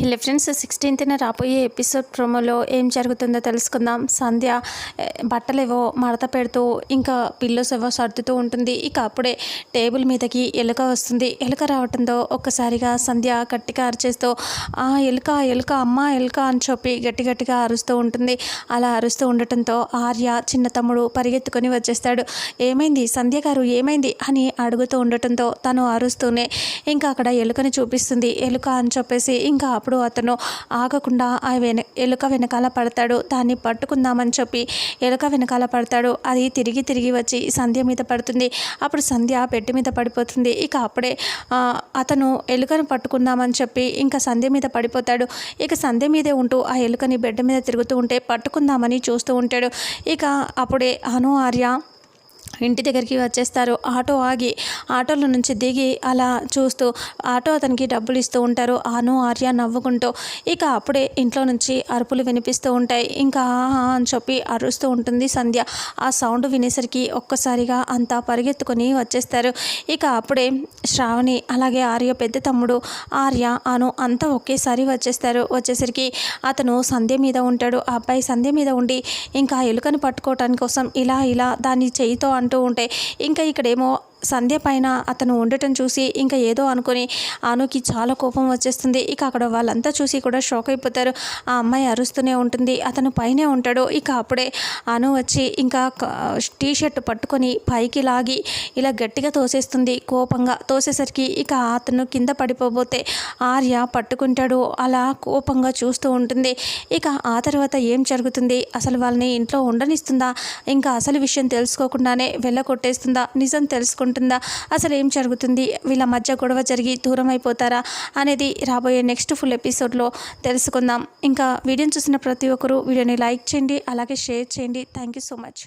Hello friends సిక్స్టీన్త్న రాబోయే episode ప్రోమోలో ఏం జరుగుతుందో తెలుసుకుందాం. సంధ్య బట్టలేవో మడత పెడుతూ ఇంకా పిల్లోస్ ఏవో సర్దుతూ ఉంటుంది. ఇక అప్పుడే టేబుల్ మీదకి ఎలుక వస్తుంది. ఎలుక రావడంతో ఒక్కసారిగా సంధ్య గట్టిగా అరిచేస్తూ ఆ ఎలుక ఎలుక అమ్మ ఎలుక అని చెప్పి గట్టి గట్టిగా అరుస్తూ ఉంటుంది. అలా అరుస్తూ ఉండటంతో ఆర్య చిన్న తమ్ముడు పరిగెత్తుకొని వచ్చేస్తాడు. ఏమైంది? సంధ్య గారు ఏమైంది? అని అడుగుతూ ఉండటంతో తను అరుస్తూనే ఇంకా అక్కడ ఎలుకని చూపిస్తుంది. ఎలుక అని చెప్పేసి ఇంకా అప్పుడు అప్పుడు అతను ఆగకుండా ఆ వెన ఎలుక వెనకాల పడతాడు. దాన్ని పట్టుకుందామని చెప్పి ఎలుక వెనకాల పడతాడు. అది తిరిగి తిరిగి వచ్చి సంధ్య మీద పడుతుంది. అప్పుడు సంధ్య బెడ్ మీద పడిపోతుంది. ఇక అప్పుడే అతను ఎలుకను పట్టుకుందామని చెప్పి ఇంకా సంధ్య మీద పడిపోతాడు. ఇక సంధ్య మీదే ఉంటూ ఆ ఎలుకని బెడ్ మీద తిరుగుతూ ఉంటే పట్టుకుందామని చూస్తూ ఉంటాడు. ఇక అప్పుడే అను ఆర్య ఇంటి దగ్గరికి వచ్చేస్తారు. ఆటో ఆగి ఆటోలో నుంచి దిగి అలా చూస్తూ ఆటో అతనికి డబ్బులు ఇస్తూ ఉంటారు. ఆను ఆర్య నవ్వుకుంటూ ఇక అప్పుడే ఇంట్లో నుంచి అరుపులు వినిపిస్తూ ఉంటాయి. ఇంకా అని చెప్పి అరుస్తూ ఉంటుంది సంధ్య. ఆ సౌండ్ వినేసరికి ఒక్కసారిగా అంతా పరిగెత్తుకొని వచ్చేస్తారు. ఇక అప్పుడే శ్రావణి అలాగే ఆర్య పెద్ద తమ్ముడు ఆర్య అను అంతా ఒకేసారి వచ్చేస్తారు. వచ్చేసరికి అతను సంధ్య మీద ఉంటాడు. ఆ అబ్బాయి సంధ్య మీద ఉండి ఇంకా ఎలుకని పట్టుకోవటాని కోసం ఇలా ఇలా దాన్ని చేయితో అంటూ ఉంటాయి ఇంకా ఇక్కడేమో సంధ్య పైన అతను ఉండటం చూసి ఇంకా ఏదో అనుకుని ఆనుకి చాలా కోపం వచ్చేస్తుంది. ఇక అక్కడ వాళ్ళంతా చూసి కూడా షాక్ అయిపోతారు. ఆ అమ్మాయి అరుస్తూనే ఉంటుంది. అతను పైనే ఉంటాడు. ఇక అప్పుడే అను వచ్చి ఇంకా టీ షర్ట్ పట్టుకొని పైకి లాగి ఇలా గట్టిగా తోసేస్తుంది. కోపంగా తోసేసరికి ఇక అతను కింద పడిపోబోతే ఆర్య పట్టుకుంటాడు. అలా కోపంగా చూస్తూ ఉంటుంది. ఇక ఆ తర్వాత ఏం జరుగుతుంది? అసలు వాళ్ళని ఇంట్లో ఉండనిస్తుందా? ఇంకా అసలు విషయం తెలుసుకోకుండానే వెళ్ళగొట్టేస్తుందా? నిజం తెలుసుకుంటుందా ఉంటుందా? అసలు ఏం జరుగుతుంది? వీళ్ళ మధ్య గొడవ జరిగి దూరం అయిపోతారా? అనేది రాబోయే నెక్స్ట్ ఫుల్ ఎపిసోడ్లో తెలుసుకుందాం. ఇంకా వీడియోని చూసిన ప్రతి ఒక్కరూ వీడియోని లైక్ చేయండి అలాగే షేర్ చేయండి. Thank you so much.